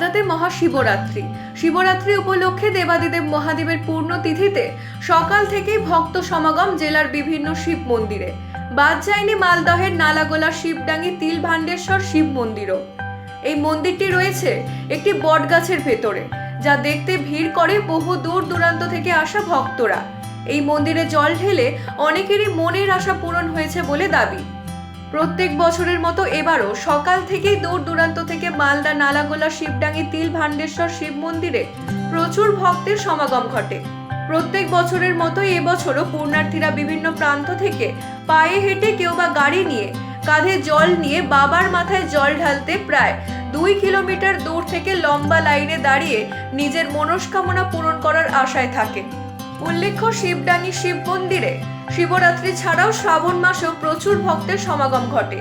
মালদাতে মহাশিবরাত্রি। শিবরাত্রি উপলক্ষে দেবাদিদেব মহাদেবের পূর্ণ তিথিতে সকাল থেকেই ভক্ত সমাগম জেলার বিভিন্ন শিব মন্দিরে। বাদ যায়নি মালদহের নালাগোলা শিবডাঙ্গি তিল ভান্ডেশ্বর শিব মন্দিরও। এই মন্দিরটি রয়েছে একটি বটগাছের ভেতরে, যা দেখতে ভিড় করে বহু দূর দূরান্ত থেকে আসা ভক্তরা। এই মন্দিরে জল ঢেলে অনেকেরই মনের আশা পূরণ হয়েছে বলে দাবি। প্রত্যেক বছরের মতো এবারও সকাল থেকেই দূর দূরান্ত থেকে মালদা, নালাগোলা, শিবডাঙ্গি তিল ভান্ডেশ্বর শিব মন্দিরে প্রচুর ভক্তের সমাগম ঘটে। প্রত্যেক বছরের মতো এবছরও পূর্ণার্থীরা বিভিন্ন প্রান্ত থেকে পায়ে হেঁটে কেউ বা গাড়ি নিয়ে, কাঁধে জল নিয়ে বাবার মাথায় জল ঢালতে প্রায় দুই কিলোমিটার দূর থেকে লম্বা লাইনে দাঁড়িয়ে নিজের মনস্কামনা পূরণ করার আশায় থাকে। উল্লেখ্য শিবডাঙ্গি শিব মন্দিরে শিবরাত্রি ছাড়াও শ্রাবণ মাসেও প্রচুর ভক্তের সমাগম ঘটে।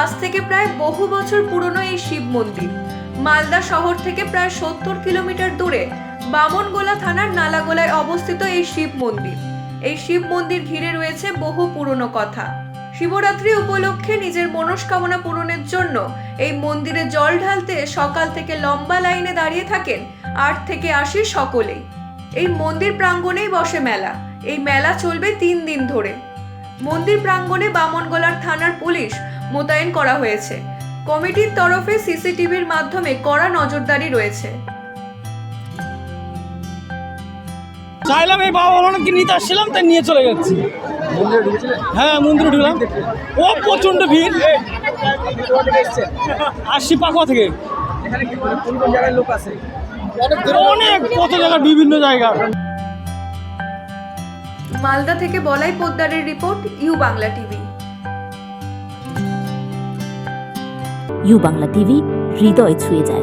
আজ থেকে প্রায় বহু বছর পুরনো এই শিব মন্দির। মালদা শহর থেকে প্রায় সত্তর কিলোমিটার দূরে বামনগোলা থানার নালাগোলায় অবস্থিত এই শিব মন্দির। এই শিব মন্দির ঘিরে রয়েছে বহু পুরনো কথা। শিবরাত্রি উপলক্ষে নিজের মনস্কামনা পূরণের জন্য এই মন্দিরে জল ঢালতে সকাল থেকে লম্বা লাইনে দাঁড়িয়ে থাকেন আট থেকে আশি সকলেই। এই মন্দির প্রাঙ্গণেই বসে মেলা। এই মেলা চলবে তিন দিন ধরে। মন্দির প্রাঙ্গণে বামনগোলার থানার পুলিশ মোতায়েন করা হয়েছে। কমিটির তরফে সিসিটিভির মাধ্যমে কড়া নজরদারি রয়েছে। চাইলাম এই বাবা ভগবানকে নিতে আসছিলাম তাই নিয়ে চলে যাচ্ছি। হ্যাঁ মন্দিরে ঢুকলাম। ও প্রচণ্ড ভিড়। আসছি পাকুয়া থেকে। অনেক কত জায়গা বিভিন্ন জায়গা। মালদা থেকে Balai পোদ্দারের report U Bangla TV. U Bangla TV হৃদয় ছুঁয়ে যায়।